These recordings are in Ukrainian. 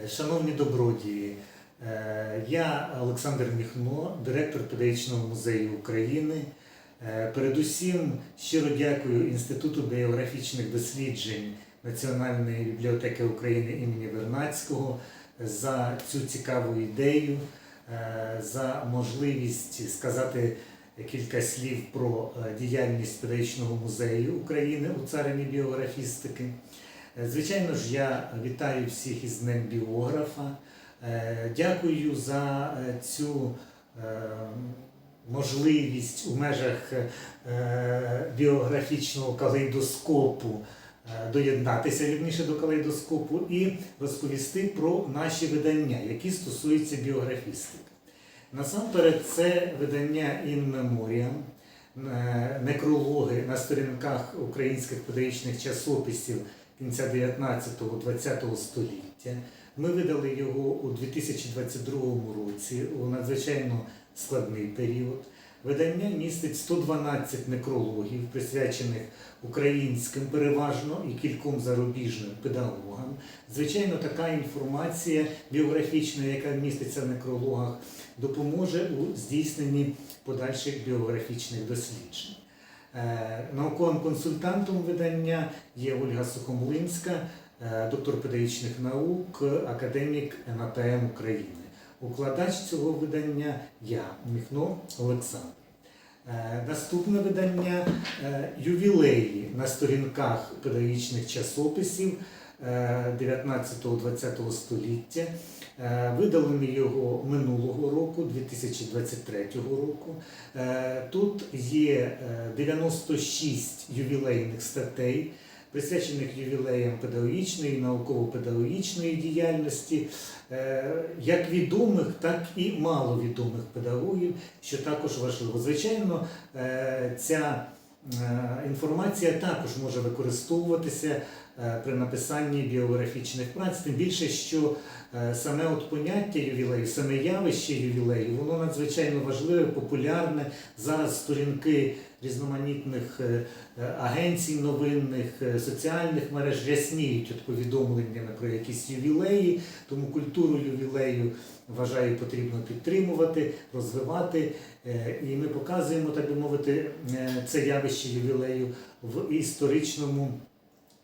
Е, Шановні добродії, е, я Олександр Міхно, директор Педагогічного музею України. Е, Передусім щиро дякую Інституту біографічних досліджень Національної бібліотеки України імені Вернацького за цю цікаву ідею, за можливість сказати кілька слів про діяльність Педагогічного музею України у царині біографістики. Е, Звичайно ж, я вітаю всіх із Днем біографа. Е, Дякую за е, цю можливість у межах біографічного калейдоскопу доєднатися вірніше до калейдоскопу і розповісти про наші видання, які стосуються біографістики. Насамперед, це видання In Memoriam, некрологи на сторінках українських педагогічних часописів кінця 19-20 століття. Ми видали його у 2022 році у надзвичайно складний період. Видання містить 112 некрологів, присвячених українським переважно і кільком зарубіжним педагогам. Звичайно, така інформація біографічна, яка міститься в некрологах, допоможе у здійсненні подальших біографічних досліджень. Е, Науковим консультантом видання є Ольга Сухомлинська, е, доктор педагогічних наук, академік НАТМ України. Укладач цього видання я, Міхно Олександр. Е, Наступне видання ювілеї на сторінках педагогічних часописів 19-20 століття. Е, Видали його минулого року, 2023 року. Е, Тут є е, 96 ювілейних статей, присвячених ювілеям педагогічної, науково-педагогічної діяльності, е, як відомих, так і маловідомих педагогів, що також важливо. Звичайно, е, ця е, інформація також може використовуватися е, при написанні біографічних праць, тим більше, що е, саме от поняття ювілею, саме явище ювілею, воно надзвичайно важливе, популярне. Зараз сторінки різноманітних е, е, агенцій новинних, е, соціальних мереж рясніють от повідомленнями про якісь ювілеї, тому культуру ювілею вважаю потрібно підтримувати, розвивати. Е, І ми показуємо, так би мовити, е, це явище ювілею в історичному,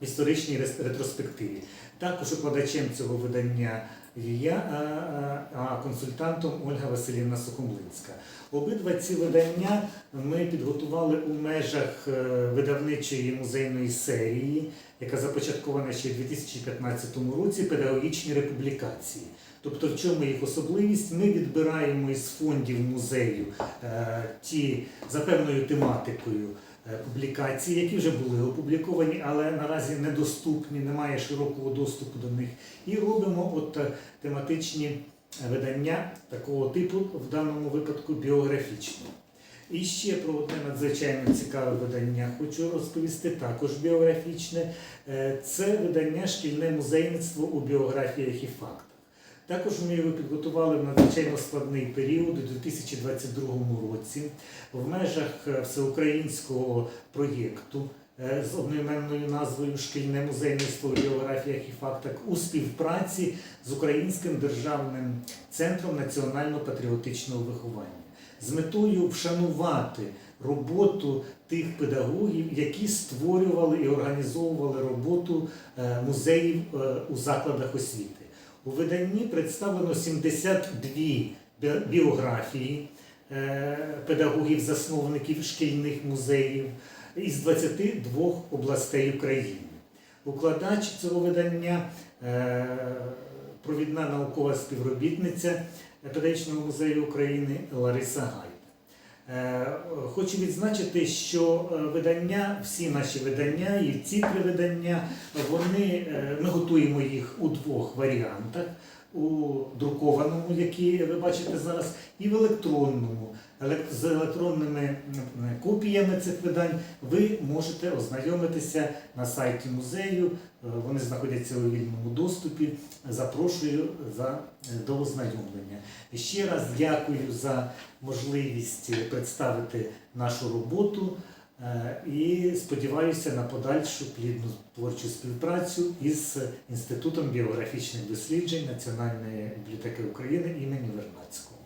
історичній ретроспективі. Також укладачем цього видання є я, а, консультантом Ольга Василівна Сухомлинська. Обидва ці видання ми підготували у межах е, видавничої музейної серії, яка започаткована ще в 2015 році педагогічні републікації. Тобто, в чому їх особливість? Ми відбираємо із фондів музею е, ті за певною тематикою публікації, які вже були опубліковані, але наразі недоступні, немає широкого доступу до них. І робимо от е, тематичні видання такого типу, в даному випадку біографічні. І ще про одне надзвичайно цікаве видання хочу розповісти, також біографічне. Е, Це видання Шкільне музейництво у біографіях і фактах. Також ми його підготували в надзвичайно складний період у 2022 році в межах е, всеукраїнського проєкту е, з одноіменною назвою Шкільне музейництво у біографіях і фактах у співпраці з Українським державним центром національно-патріотичного виховання з метою вшанувати роботу тих педагогів, які створювали і організовували роботу е, музеїв у закладах освіти. У виданні представлено 72 біографії е, педагогів-засновників шкільних музеїв із 22 областей України. Укладач цього видання е, провідна наукова співробітниця Педагогічного музею України Лариса Гай. Е, Хочу відзначити, що е, видання, всі наші видання і ці три видання, вони, е, ми готуємо їх у двох варіантах. У друкованому, які ви бачите зараз, і в електронному. З електронними копіями цих видань ви можете ознайомитися на сайті музею. Е, Вони знаходяться у вільному доступі. Запрошую за, е, до ознайомлення. Ще раз дякую за можливість представити нашу роботу. Е, І сподіваюся на подальшу плідну творчу співпрацю із Інститутом біографічних досліджень Національної бібліотеки України імені Вернадського.